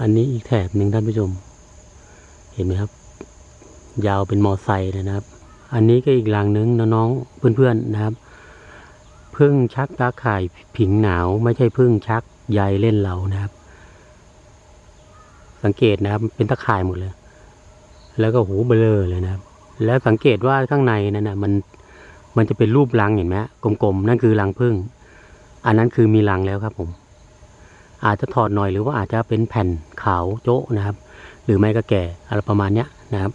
อันนี้อีกแถบหนึ่งท่านผู้ชม เห็นไหมครับ ยาวเป็นมอไซค์เลยนะครับ อันนี้ก็อีกหลังนึงน้องๆเพื่อนๆนะครับพึ่งชักตาข่ายผิงหนาวไม่ใช่พึ่งชักใยเล่นเรานะครับ สังเกตนะครับเป็นตะข่ายหมดเลย แล้วก็หูเบลอเลยนะครับ แล้วสังเกตว่าข้างในนั่นนะมันมันจะเป็นรูปรังเห็นไหมฮะกลมๆนั่นคือรังพึ่ง อันนั้นคือมีรังแล้วครับผม อาจจะถอดหน่อยหรือว่าอาจจะเป็นแผ่นขาวโจ๊ะนะครับ หรือไม่ก็แก่อะไรประมาณเนี้ยนะครับ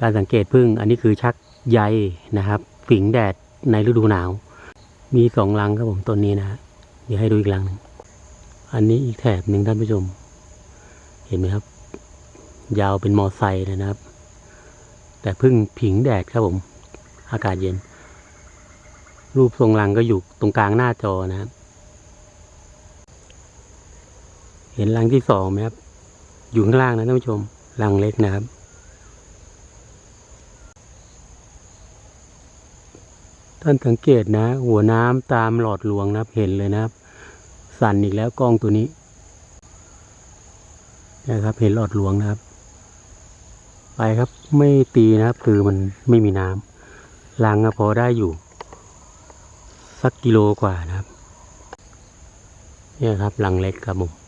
การสังเกตพึ่งอันนี้คือชักใยนะครับ ฝิงแดดในฤดูหนาว มีสองรังครับผมต้นนี้นะเดี๋ยวให้ดูอีกรังหนึ่งอันนี้อีกแถบหนึ่งท่านผู้ชม เห็นไหมครับ ยาวเป็นมอไซค์เลยนะครับ แต่พึ่งผิงแดดครับผม อากาศเย็น รูปทรงรังก็อยู่ตรงกลางหน้าจอนะครับ เห็นรังที่สองไหมครับ อยู่ข้างล่างนะท่านผู้ชม รังเล็กนะครับ ท่านสังเกตนะ หัวน้ำตามหลอดหลวงนะครับ เห็นเลยนะครับ สั่นอีกแล้วกล้องตัวนี้ นะครับ เห็นหลอดหลวงนะครับ ไปครับ ไม่ตีนะครับ คือมันไม่มีน้ำรังพอได้อยู่ สักกิโลกว่านะครับ เนี่ยครับรังเล็กครับผม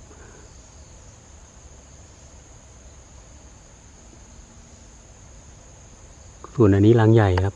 ส่วนอันนี้รังใหญ่ครับ